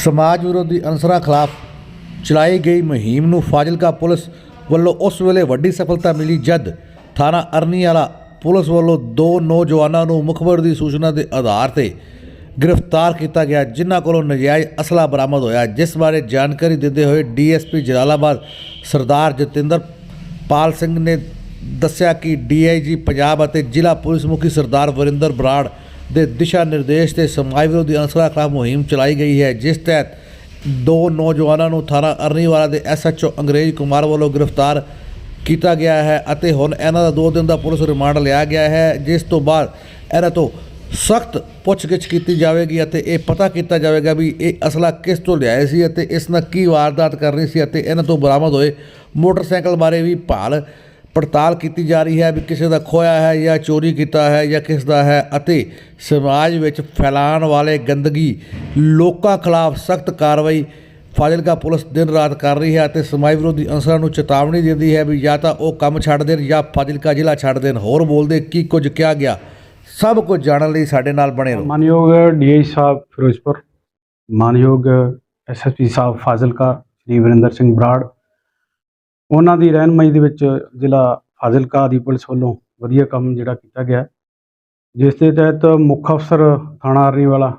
ਸਮਾਜ ਵਿਰੋਧੀ ਅਨਸਰਾਂ ਖਿਲਾਫ ਚਲਾਈ ਗਈ ਮੁਹਿੰਮ ਨੂੰ ਫਾਜ਼ਿਲਕਾ ਪੁਲਿਸ ਵੱਲੋਂ ਉਸ ਵੇਲੇ ਵੱਡੀ ਸਫਲਤਾ ਮਿਲੀ ਜਦ ਥਾਣਾ ਅਰਨੀ ਵਾਲਾ ਪੁਲਿਸ ਵੱਲੋਂ ਦੋ ਨੌਜਵਾਨਾਂ ਨੂੰ ਮੁਖਬਰ ਦੀ ਸੂਚਨਾ ਦੇ ਆਧਾਰ ਤੇ ਗ੍ਰਿਫਤਾਰ ਕੀਤਾ ਗਿਆ, ਜਿਨ੍ਹਾਂ ਕੋਲੋਂ ਨਜਾਇਜ਼ ਅਸਲਾ ਬਰਾਮਦ ਹੋਇਆ। ਜਿਸ ਬਾਰੇ ਜਾਣਕਾਰੀ ਦਿੰਦੇ ਹੋਏ ਡੀਐਸਪੀ ਜਲਾਲਾਬਾਦ ਸਰਦਾਰ ਜਤਿੰਦਰ ਪਾਲ ਸਿੰਘ ਨੇ ਦੱਸਿਆ ਕਿ ਡੀਆਈਜੀ ਪੰਜਾਬ ਅਤੇ ਜ਼ਿਲ੍ਹਾ ਪੁਲਿਸ ਮੁਖੀ ਸਰਦਾਰ ਵਰਿੰਦਰ ਬਰਾੜ ਦੇ ਦਿਸ਼ਾ ਨਿਰਦੇਸ਼ ਤੇ ਸਮਾਜ ਵਿਰੋਧੀ ਅਨਸਰਾਂ ਖਿਲਾਫ ਮੁਹਿੰਮ ਚਲਾਈ ਗਈ ਹੈ, ਜਿਸ ਤਹਿਤ ਦੋ ਨੌਜਵਾਨਾਂ ਨੂੰ ਥਾਣਾ ਅਰਨੀਵਾਲਾ ਦੇ ਐਸਐਚਓ ਅੰਗਰੇਜ਼ ਕੁਮਾਰ ਵੱਲੋਂ ਗ੍ਰਿਫਤਾਰ ਕੀਤਾ ਗਿਆ ਹੈ ਅਤੇ ਹੁਣ ਇਹਨਾਂ ਦਾ 2 ਦਿਨ ਦਾ ਪੁਲਿਸ ਰਿਮਾਂਡ ਲਿਆ ਗਿਆ ਹੈ, ਜਿਸ ਤੋਂ ਬਾਅਦ ਇਹਨਾਂ ਤੋਂ ਸਖਤ ਪੁੱਛਗਿੱਛ ਕੀਤੀ ਜਾਵੇਗੀ ਅਤੇ ਇਹ ਪਤਾ ਕੀਤਾ ਜਾਵੇਗਾ ਵੀ ਇਹ ਅਸਲਾ ਕਿਸ ਤੋਂ ਲਿਆਏ ਸੀ ਅਤੇ ਇਸ ਨਾਲ ਕੀ ਵਾਰਦਾਤ ਕਰਨੀ ਸੀ ਅਤੇ ਇਹਨਾਂ ਤੋਂ ਬਰਾਮਦ ਹੋਏ ਮੋਟਰਸਾਈਕਲ ਬਾਰੇ ਵੀ ਭਾਲ ਪੜਤਾਲ ਕੀਤੀ ਜਾ ਰਹੀ ਹੈ ਵੀ ਕਿਸੇ ਦਾ ਖੋਇਆ ਹੈ ਜਾਂ ਚੋਰੀ ਕੀਤਾ ਹੈ ਜਾਂ ਕਿਸ ਦਾ ਹੈ ਅਤੇ ਸਮਾਜ ਵਿੱਚ ਫੈਲਾਉਣ ਵਾਲੇ ਗੰਦਗੀ ਲੋਕਾਂ ਖਿਲਾਫ ਸਖਤ ਕਾਰਵਾਈ ਫਾਜ਼ਿਲਕਾ ਪੁਲਿਸ ਦਿਨ ਰਾਤ ਕਰ ਰਹੀ ਹੈ ਅਤੇ ਸਮਾਜ ਵਿਰੋਧੀ ਅਨਸਰਾਂ ਨੂੰ ਚੇਤਾਵਨੀ ਦਿੰਦੀ ਹੈ ਵੀ ਜਾਂ ਤਾਂ ਉਹ ਕੰਮ ਛੱਡ ਦੇਣ ਜਾਂ ਫਾਜ਼ਿਲਕਾ ਜ਼ਿਲ੍ਹਾ ਛੱਡ ਦੇਣ। ਹੋਰ ਬੋਲਦੇ ਕੀ ਕੁਝ ਕਿਹਾ ਗਿਆ? ਸਭ ਕੁਝ ਜਾਣਨ ਲਈ ਸਾਡੇ ਨਾਲ ਬਣੇ ਰਹੋ। ਮਾਨਯੋਗ ਡੀਆਈ ਸਾਹਿਬ ਫਿਰੋਜ਼ਪੁਰ, ਮਾਨਯੋਗ ਐਸਐਸਪੀ ਸਾਹਿਬ ਫਾਜ਼ਿਲਕਾ, ਸ਼੍ਰੀ ਵਰਿੰਦਰ ਸਿੰਘ ਬਰਾੜ ਉਹਨਾਂ ਦੀ ਰਹਿਨਮਾਈ ਦੇ ਵਿੱਚ ਜ਼ਿਲ੍ਹਾ ਫਾਜ਼ਿਲਕਾ ਦੀ ਪੁਲਿਸ ਵੱਲੋਂ ਵਧੀਆ ਕੰਮ ਜਿਹੜਾ ਕੀਤਾ ਗਿਆ। ਜਿਸ ਦੇ ਤਹਿਤ ਮੁੱਖ ਅਫਸਰ ਥਾਣਾ ਅਰਨੀ ਵਾਲਾ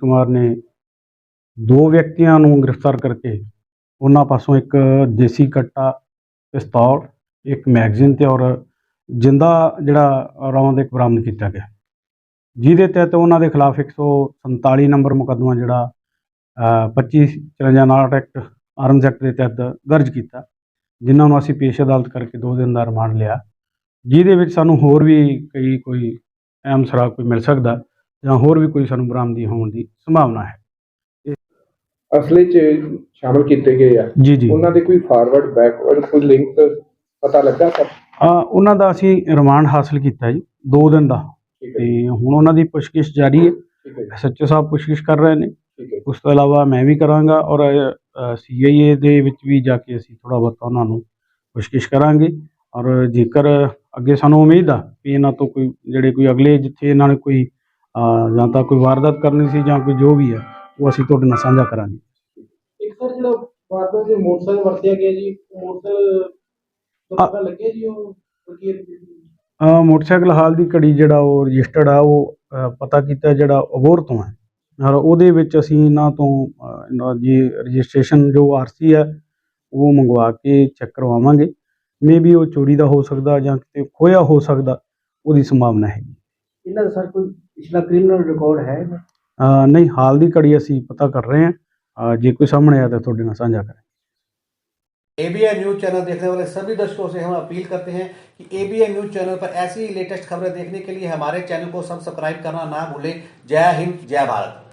ਕੁਮਾਰ ਨੇ ਦੋ ਵਿਅਕਤੀਆਂ ਨੂੰ ਗ੍ਰਿਫਤਾਰ ਕਰਕੇ ਉਹਨਾਂ ਪਾਸੋਂ ਇੱਕ ਦੇਸੀ ਕੱਟਾ ਪਿਸਤੌਲ ਇੱਕ ਮੈਗਜ਼ੀਨ ਤੇ ਔਰ ਜਿੰਦਾ ਜਿਹੜਾ ਰੌਂਦ ਇੱਕ ਬਰਾਮਦ ਕੀਤਾ ਗਿਆ। ਜਿਹਦੇ ਤਹਿਤ ਉਹਨਾਂ ਦੇ ਖਿਲਾਫ 147 ਨੰਬਰ ਮੁਕੱਦਮਾ ਜਿਹੜਾ ਅ, 25 54 ਐਕਟ ਆਰਮਸ ਐਕਟ ਦੇ ਤਹਿਤ ਦਰਜ ਕੀਤਾ। ਜਿਨ੍ਹਾਂ ਨੂੰ ਅਸੀਂ ਪੇਸ਼ ਅਦਾਲਤ ਕਰਕੇ 2 ਦਿਨ ਦਾ ਰਿਮਾਂਡ ਲਿਆ ਜਿਹਦੇ ਵਿੱਚ ਸਾਨੂੰ ਹੋਰ ਵੀ ਕਈ ਕੋਈ ਅਹਿਮ ਸਰਾਗ ਕੋਈ ਮਿਲ ਸਕਦਾ ਜਾਂ ਹੋਰ ਵੀ ਕੋਈ ਸਾਨੂੰ ਬਰਾਮਦੀ ਹੋਣ ਦੀ ਸੰਭਾਵਨਾ ਹੈ। ਅਸਲੀ ਚ ਸ਼ਾਮਲ ਕੀਤੇ ਗਏ ਆ। ਜੀ ਜੀ। ਉਹਨਾਂ ਦੇ ਕੋਈ ਫਾਰਵਰਡ ਬੈਕਵਰਡ ਕੋਈ ਲਿੰਕ ਪਤਾ ਲੱਗਾ ਸਰ? ਅ, ਉਹਨਾਂ ਦਾ ਅਸੀਂ ਰਿਮਾਂਡ ਹਾਸਲ ਕੀਤਾ ਜੀ 2 ਦਿਨ ਦਾ। ਤੇ ਹੁਣ ਉਹਨਾਂ ਦੀ ਪੁੱਛਗਿੱਛ ਜਾਰੀ ਹੈ। ਸੱਚੋ ਸਾਹਿਬ ਪੁੱਛਗਿੱਛ ਕਰ ਰਹੇ ਨੇ। ਉਸ ਤੋਂ ਇਲਾਵਾ ਮੈਂ ਵੀ ਕਰਾਂਗਾ ਔਰ ਸੀਆਈਏ ਦੇ ਵਿੱਚ ਵੀ ਜਾ ਕੇ ਅਸੀਂ ਥੋੜਾ ਬਹੁਤ ਉਹਨਾਂ ਨੂੰ ਪੁੱਛਗਿੱਛ ਕਰਾਂਗੇ। ਔਰ ਜੇਕਰ ਅੱਗੇ ਸਾਨੂੰ ਉਮੀਦ ਆ ਵੀ ਇਹਨਾਂ ਤੋਂ ਕੋਈ ਜਿਹੜੇ ਕੋਈ ਅਗਲੇ ਜਿੱਥੇ ਇਹਨਾਂ ਨੇ ਕੋਈ ਜਾਂ ਤਾਂ ਕੋਈ ਵਾਰਦਾਤ ਕਰਨੀ ਸੀ ਜਾਂ ਕੋਈ ਜੋ ਵੀ ਹੈ ਉਹ ਅਸੀਂ ਤੁਹਾਡੇ ਨਾਲ ਸਾਂਝਾ ਕਰਾਂਗੇ। ਇੱਕ ਸਰ ਜਿਹੜਾ ਵਾਰਦਾਤ ਦੇ ਮੋਟਰਸਾਈਕਲ ਵਰਤਿਆ ਗਿਆ ਜੀ ਉਹ ਮੋਟਰਸਾਈਕਲ ਤੋਂ ਆ- ਪਤਾ ਲੱਗਿਆ ਜੀ ਉਹ ਵਕੀਲ ਅਹ, ਮੋਟਰਸਾਈਕਲ ਹਾਲ ਦੀ ਘੜੀ ਜਿਹੜਾ ਉਹ ਰਜਿਸਟਰਡ ਆ ਉਹ ਪਤਾ ਕੀਤਾ ਜਿਹੜਾ ਅਬੋਰ ਤੋਂ ਹੈ। ਔਰ ਉਹਦੇ ਵਿੱਚ ਅਸੀਂ ਇਹਨਾਂ ਤੋਂ ਇਹਨਾਂ ਦੀ ਰਜਿਸਟ੍ਰੇਸ਼ਨ ਜੋ ਆਰਸੀ ਹੈ ਉਹ ਮੰਗਵਾ ਕੇ ਚੈੱਕ ਕਰਵਾਵਾਂਗੇ ਮੇਬੀ ਉਹ ਚੋਰੀ ਦਾ ਹੋ ਸਕਦਾ ਜਾਂ ਕਿਤੇ ਖੋਇਆ ਹੋ ਸਕਦਾ ਉਹਦੀ ਸੰਭਾਵਨਾ ਹੈ ਇਹਨਾਂ ਦਾ ਸਰ ਕੋਈ ਪਿਛਲਾ ਕ੍ਰਿਮੀਨਲ ਰਿਕਾਰਡ ਹੈ ਅਹ, ਨਹੀਂ ਹਾਲ ਦੀ ਘੜੀ ਅਸੀਂ ਪਤਾ ਕਰ ਰਹੇ ਹਾਂ ਅਹ, ਜੇ ਕੋਈ ਸਾਹਮਣੇ ਆਇਆ ਤਾਂ ਤੁਹਾਡੇ ਨਾਲ ਸਾਂਝਾ ਕਰਾਂਗੇ एबीएन न्यूज चैनल देखने वाले सभी दर्शकों से हम अपील करते हैं कि एबीएन न्यूज चैनल पर ऐसी ही लेटेस्ट खबरें देखने के लिए हमारे चैनल को सब्सक्राइब करना ना भूलें जय हिंद जय भारत